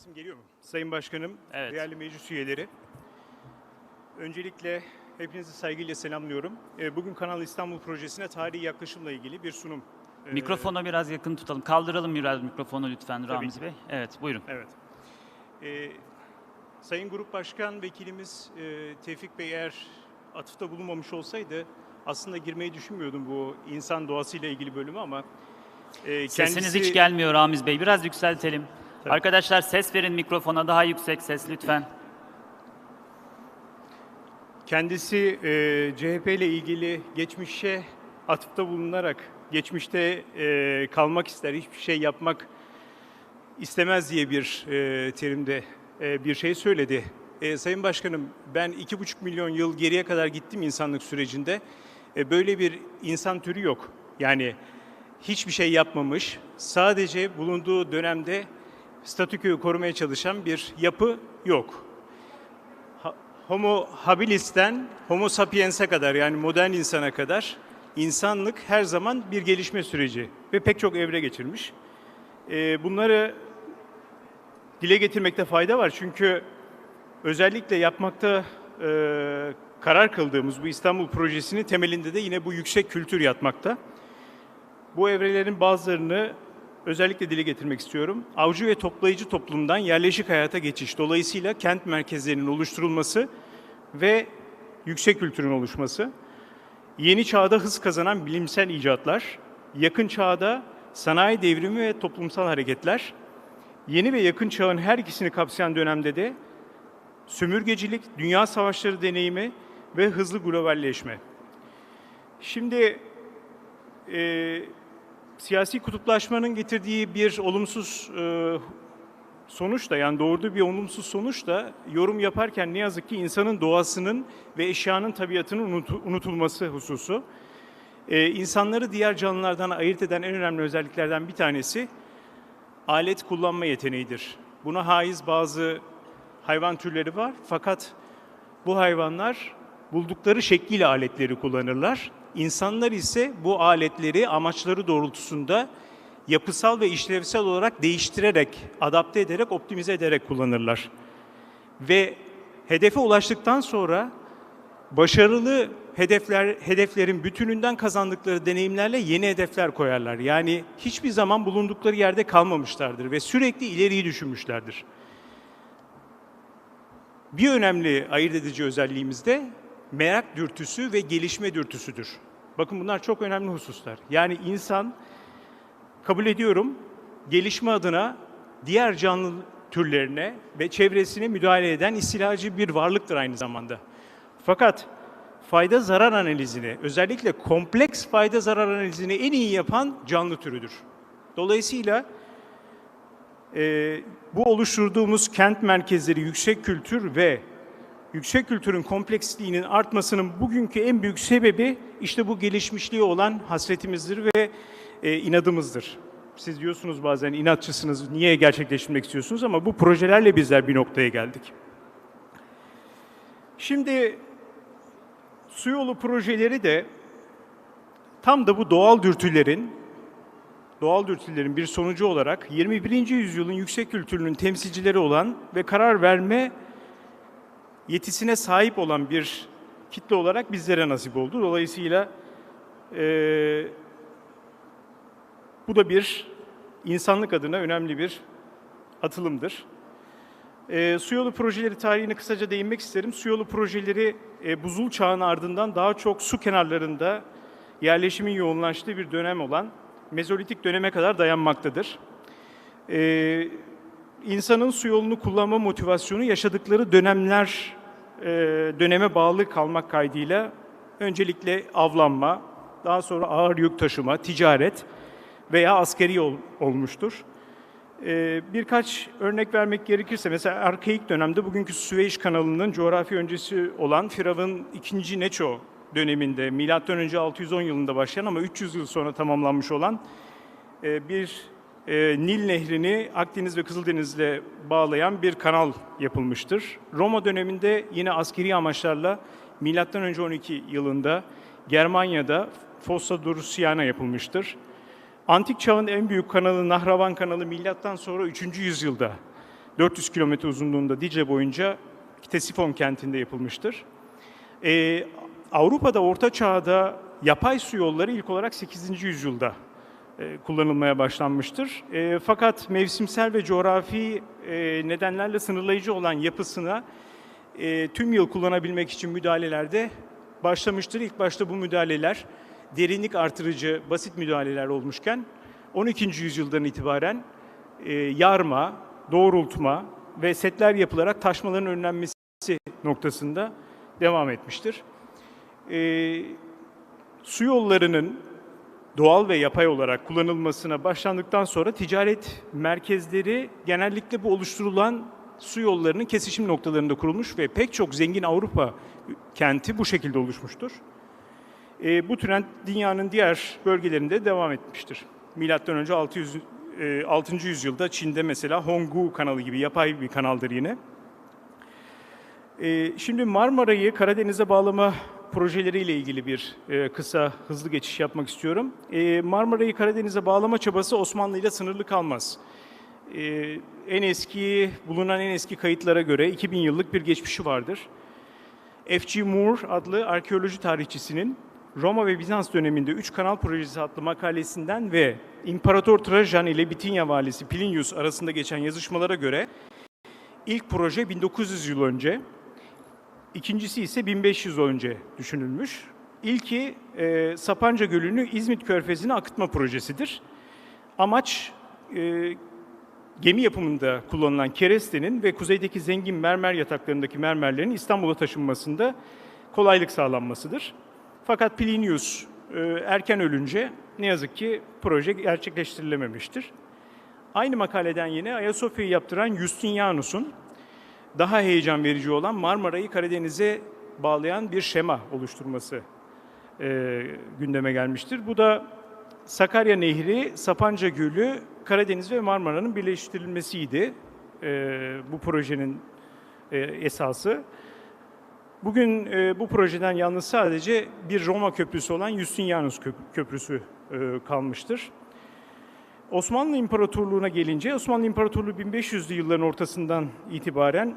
Sesim geliyor mu? Sayın Başkanım, Evet. değerli meclis üyeleri. Öncelikle hepinizi saygıyla selamlıyorum. Ee, Bugün Kanal İstanbul projesine tarihi yaklaşımla ilgili bir sunum. ee, Mikrofona biraz yakın tutalım. Kaldıralım biraz mikrofonu lütfen Ramiz. Bey. Evet, buyurun. Evet. Ee, Sayın Grup Başkan Vekilimiz e, Tevfik Bey eğer atıfta bulunmamış olsaydı aslında girmeyi düşünmüyordum bu insan doğasıyla ilgili bölümü ama e, Sesiniz kendisi- hiç gelmiyor Ramiz Bey. Biraz yükseltelim. Tabii. Arkadaşlar ses verin mikrofona. Daha yüksek ses lütfen. Kendisi e, CHP ile ilgili geçmişe atıfta bulunarak geçmişte e, kalmak ister, hiçbir şey yapmak istemez diye bir e, terimde e, bir şey söyledi. E, Sayın Başkanım ben iki buçuk milyon yıl geriye kadar gittim insanlık sürecinde. E, böyle bir insan türü yok. Yani hiçbir şey yapmamış, sadece bulunduğu dönemde statüköyü korumaya çalışan bir yapı yok. Homo habilis'ten Homo sapiens'e kadar yani modern insana kadar insanlık her zaman bir gelişme süreci ve pek çok evre geçirmiş. Ee, bunları dile getirmekte fayda var çünkü özellikle yapmakta e, karar kıldığımız bu İstanbul projesinin temelinde de yine bu yüksek kültür yatmakta. Bu evrelerin bazılarını özellikle dile getirmek istiyorum. Avcı ve toplayıcı toplumdan yerleşik hayata geçiş. Dolayısıyla kent merkezlerinin oluşturulması ve yüksek kültürün oluşması. Yeni çağda hız kazanan bilimsel icatlar, yakın çağda sanayi devrimi ve toplumsal hareketler, yeni ve yakın çağın her ikisini kapsayan dönemde de sömürgecilik, dünya savaşları deneyimi ve hızlı globalleşme. Şimdi e, siyasi kutuplaşmanın getirdiği bir olumsuz e, sonuç da yani doğurduğu bir olumsuz sonuç da yorum yaparken ne yazık ki insanın doğasının ve eşyanın tabiatının unutu- unutulması hususu. E, insanları diğer canlılardan ayırt eden en önemli özelliklerden bir tanesi alet kullanma yeteneğidir. Buna haiz bazı hayvan türleri var fakat bu hayvanlar buldukları şekliyle aletleri kullanırlar. İnsanlar ise bu aletleri amaçları doğrultusunda yapısal ve işlevsel olarak değiştirerek, adapte ederek, optimize ederek kullanırlar. Ve hedefe ulaştıktan sonra başarılı hedefler hedeflerin bütününden kazandıkları deneyimlerle yeni hedefler koyarlar. Yani hiçbir zaman bulundukları yerde kalmamışlardır ve sürekli ileriyi düşünmüşlerdir. Bir önemli ayırt edici özelliğimiz de merak dürtüsü ve gelişme dürtüsüdür. Bakın bunlar çok önemli hususlar. Yani insan kabul ediyorum gelişme adına diğer canlı türlerine ve çevresine müdahale eden istilacı bir varlıktır aynı zamanda. Fakat fayda zarar analizini, özellikle kompleks fayda zarar analizini en iyi yapan canlı türüdür. Dolayısıyla e, bu oluşturduğumuz kent merkezleri yüksek kültür ve yüksek kültürün kompleksliğinin artmasının bugünkü en büyük sebebi işte bu gelişmişliği olan hasretimizdir ve e, inadımızdır. Siz diyorsunuz bazen inatçısınız, niye gerçekleştirmek istiyorsunuz ama bu projelerle bizler bir noktaya geldik. Şimdi su yolu projeleri de tam da bu doğal dürtülerin doğal dürtülerin bir sonucu olarak 21. yüzyılın yüksek kültürünün temsilcileri olan ve karar verme yetisine sahip olan bir kitle olarak bizlere nasip oldu. Dolayısıyla eee, bu da bir insanlık adına önemli bir atılımdır. Eee su yolu projeleri tarihine kısaca değinmek isterim. Su yolu projeleri e, buzul çağın ardından daha çok su kenarlarında yerleşimin yoğunlaştığı bir dönem olan Mezolitik döneme kadar dayanmaktadır. Ee, insanın su yolunu kullanma motivasyonu yaşadıkları dönemler e, döneme bağlı kalmak kaydıyla öncelikle avlanma, daha sonra ağır yük taşıma, ticaret veya askeri ol- olmuştur. Ee, birkaç örnek vermek gerekirse mesela arkaik dönemde bugünkü Süveyş kanalının coğrafi öncesi olan Firavun II. Neço döneminde önce 610 yılında başlayan ama 300 yıl sonra tamamlanmış olan e, bir e, Nil Nehri'ni Akdeniz ve Kızıldeniz'le bağlayan bir kanal yapılmıştır. Roma döneminde yine askeri amaçlarla önce 12 yılında Germanya'da Fossa Drusiana yapılmıştır. Antik çağın en büyük kanalı Nahravan kanalı milattan sonra 3. yüzyılda 400 kilometre uzunluğunda Dicle boyunca Ktesifon kentinde yapılmıştır. Ee, Avrupa'da Orta Çağ'da yapay su yolları ilk olarak 8. yüzyılda kullanılmaya başlanmıştır. E, fakat mevsimsel ve coğrafi e, nedenlerle sınırlayıcı olan yapısına e, tüm yıl kullanabilmek için müdahalelerde başlamıştır. İlk başta bu müdahaleler derinlik artırıcı basit müdahaleler olmuşken 12. yüzyıldan itibaren e, yarma, doğrultma ve setler yapılarak taşmaların önlenmesi noktasında devam etmiştir. E, su yollarının doğal ve yapay olarak kullanılmasına başlandıktan sonra ticaret merkezleri genellikle bu oluşturulan su yollarının kesişim noktalarında kurulmuş ve pek çok zengin Avrupa kenti bu şekilde oluşmuştur. E, bu trend dünyanın diğer bölgelerinde devam etmiştir. Milattan önce 600 e, 6. yüzyılda Çin'de mesela Honggu kanalı gibi yapay bir kanaldır yine. E, şimdi Marmara'yı Karadeniz'e bağlama projeleriyle ilgili bir e, kısa hızlı geçiş yapmak istiyorum. E, Marmara'yı Karadeniz'e bağlama çabası Osmanlı ile sınırlı kalmaz. E, en eski bulunan en eski kayıtlara göre 2000 yıllık bir geçmişi vardır. F.G. Moore adlı arkeoloji tarihçisinin Roma ve Bizans döneminde Üç Kanal Projesi adlı makalesinden ve İmparator Trajan ile Bitinya valisi Plinius arasında geçen yazışmalara göre ilk proje 1900 yıl önce, ikincisi ise 1500 yıl önce düşünülmüş. İlki e, Sapanca Gölü'nü İzmit Körfezi'ne akıtma projesidir. Amaç e, gemi yapımında kullanılan kerestenin ve kuzeydeki zengin mermer yataklarındaki mermerlerin İstanbul'a taşınmasında kolaylık sağlanmasıdır. Fakat Plinius e, erken ölünce ne yazık ki proje gerçekleştirilememiştir. Aynı makaleden yine Ayasofya'yı yaptıran Justinianus'un daha heyecan verici olan Marmara'yı Karadeniz'e bağlayan bir şema oluşturması e, gündeme gelmiştir. Bu da Sakarya Nehri, Sapanca Gölü, Karadeniz ve Marmara'nın birleştirilmesiydi e, bu projenin e, esası. Bugün e, bu projeden yalnız sadece bir Roma köprüsü olan Justinianus Köp- Köprüsü e, kalmıştır. Osmanlı İmparatorluğu'na gelince Osmanlı İmparatorluğu 1500'lü yılların ortasından itibaren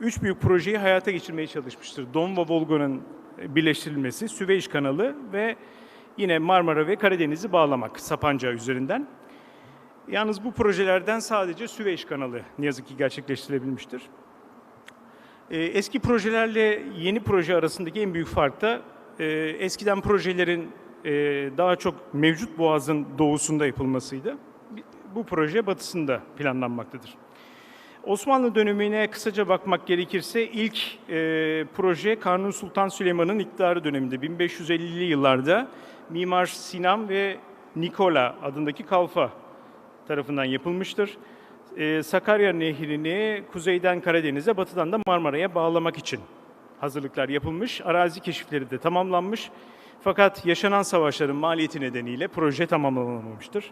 üç büyük projeyi hayata geçirmeye çalışmıştır. Don ve Volga'nın birleştirilmesi, Süveyş kanalı ve yine Marmara ve Karadeniz'i bağlamak Sapanca üzerinden. Yalnız bu projelerden sadece Süveyş kanalı ne yazık ki gerçekleştirilebilmiştir. Ee, Eski projelerle yeni proje arasındaki en büyük fark da e, eskiden projelerin e, daha çok mevcut boğazın doğusunda yapılmasıydı. Bu proje batısında planlanmaktadır. Osmanlı dönemine kısaca bakmak gerekirse ilk e, proje Kanuni Sultan Süleyman'ın iktidarı döneminde 1550'li yıllarda Mimar Sinan ve Nikola adındaki kalfa tarafından yapılmıştır. Ee, Sakarya Nehri'ni kuzeyden Karadeniz'e, batıdan da Marmara'ya bağlamak için hazırlıklar yapılmış. Arazi keşifleri de tamamlanmış. Fakat yaşanan savaşların maliyeti nedeniyle proje tamamlanamamıştır.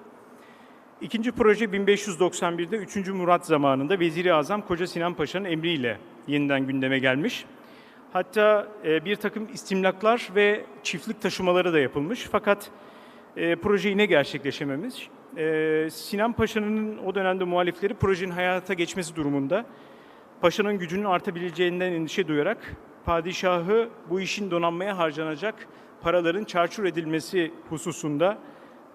İkinci proje 1591'de 3. Murat zamanında Veziri Azam Koca Sinan Paşa'nın emriyle yeniden gündeme gelmiş. Hatta e, bir takım istimlaklar ve çiftlik taşımaları da yapılmış. Fakat e, proje yine gerçekleşememiş. E, Sinan Paşa'nın o dönemde muhalifleri projenin hayata geçmesi durumunda Paşa'nın gücünün artabileceğinden endişe duyarak padişahı bu işin donanmaya harcanacak paraların çarçur edilmesi hususunda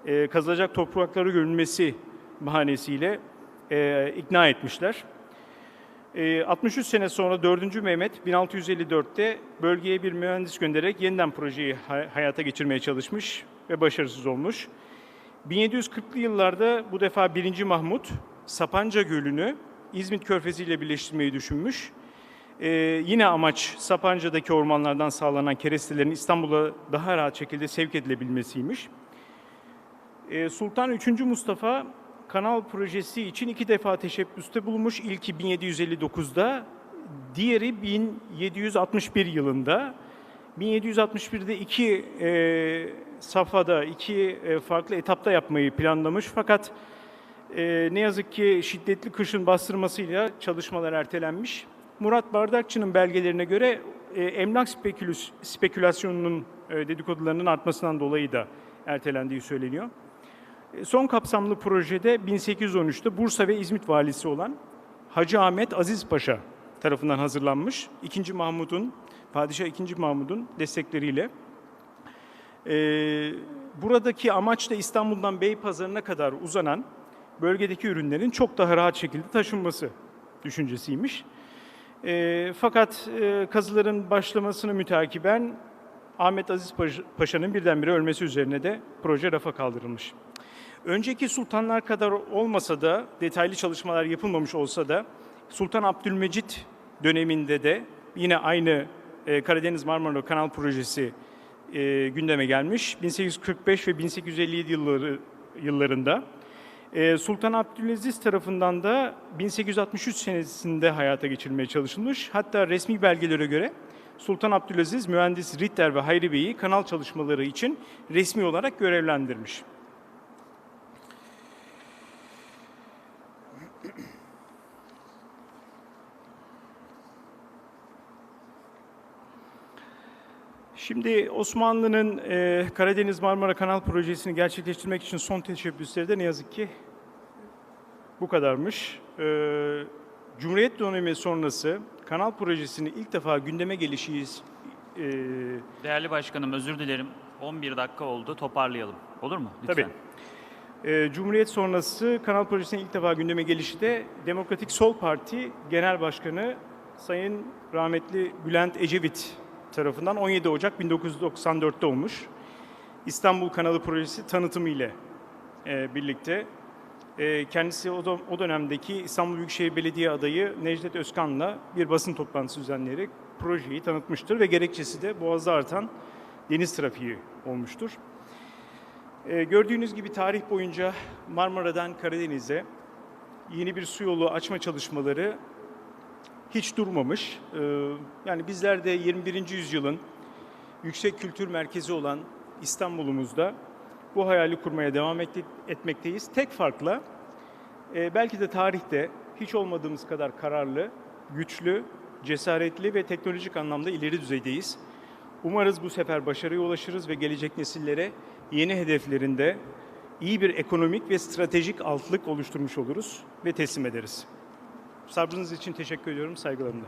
e, kazılacak toprakları görülmesi bahanesiyle e, ikna etmişler. E, 63 sene sonra 4. Mehmet 1654'te bölgeye bir mühendis göndererek yeniden projeyi hay- hayata geçirmeye çalışmış ve başarısız olmuş. 1740'lı yıllarda bu defa 1. Mahmut Sapanca Gölü'nü İzmit Körfezi ile birleştirmeyi düşünmüş. Ee, yine amaç Sapanca'daki ormanlardan sağlanan kerestelerin İstanbul'a daha rahat şekilde sevk edilebilmesiymiş. Ee, Sultan 3. Mustafa kanal projesi için iki defa teşebbüste bulunmuş. İlki 1759'da, diğeri 1761 yılında. 1761'de iki e, safhada, iki e, farklı etapta yapmayı planlamış. Fakat e, ne yazık ki şiddetli kışın bastırmasıyla çalışmalar ertelenmiş. Murat Bardakçı'nın belgelerine göre e, emlak spekülüs, spekülasyonunun e, dedikodularının artmasından dolayı da ertelendiği söyleniyor. E, Son kapsamlı projede 1813'te Bursa ve İzmit valisi olan Hacı Ahmet Aziz Paşa tarafından hazırlanmış. 2. Mahmud'un, Padişah 2. Mahmud'un destekleriyle. Ee, buradaki amaç da İstanbul'dan Beypazarı'na kadar uzanan bölgedeki ürünlerin çok daha rahat şekilde taşınması düşüncesiymiş. Ee, fakat e, kazıların başlamasını mütakiben Ahmet Aziz Paşa- Paşa'nın birdenbire ölmesi üzerine de proje rafa kaldırılmış. Önceki sultanlar kadar olmasa da detaylı çalışmalar yapılmamış olsa da Sultan Abdülmecit döneminde de yine aynı e, Karadeniz Marmara Kanal projesi e, gündeme gelmiş. 1845 ve 1857 yılları yıllarında. E, Sultan Abdülaziz tarafından da 1863 senesinde hayata geçirilmeye çalışılmış. Hatta resmi belgelere göre Sultan Abdülaziz mühendis Ritter ve Hayri Bey'i kanal çalışmaları için resmi olarak görevlendirmiş. Şimdi Osmanlı'nın e, Karadeniz Marmara Kanal projesini gerçekleştirmek için son teşebbüsleri de ne yazık ki bu kadarmış. E, Cumhuriyet dönemi sonrası kanal projesinin ilk defa gündeme gelişi e, Değerli başkanım özür dilerim. 11 dakika oldu. Toparlayalım. Olur mu? Lütfen. Tabii. Ee, Cumhuriyet sonrası kanal projesinin ilk defa gündeme gelişi de Demokratik Sol Parti Genel Başkanı Sayın rahmetli Bülent Ecevit tarafından 17 Ocak 1994'te olmuş. İstanbul Kanalı projesi tanıtımı ile e, birlikte e, kendisi o, o dönemdeki İstanbul Büyükşehir Belediye adayı Necdet Özkan'la bir basın toplantısı düzenleyerek projeyi tanıtmıştır ve gerekçesi de Boğaz'da artan deniz trafiği olmuştur. Ee, gördüğünüz gibi tarih boyunca Marmara'dan Karadeniz'e yeni bir su yolu açma çalışmaları hiç durmamış. Ee, yani bizler de 21. yüzyılın yüksek kültür merkezi olan İstanbul'umuzda bu hayali kurmaya devam etmekteyiz. Tek farkla e, belki de tarihte hiç olmadığımız kadar kararlı, güçlü, cesaretli ve teknolojik anlamda ileri düzeydeyiz. Umarız bu sefer başarıya ulaşırız ve gelecek nesillere yeni hedeflerinde iyi bir ekonomik ve stratejik altlık oluşturmuş oluruz ve teslim ederiz. Sabrınız için teşekkür ediyorum, saygılarımla.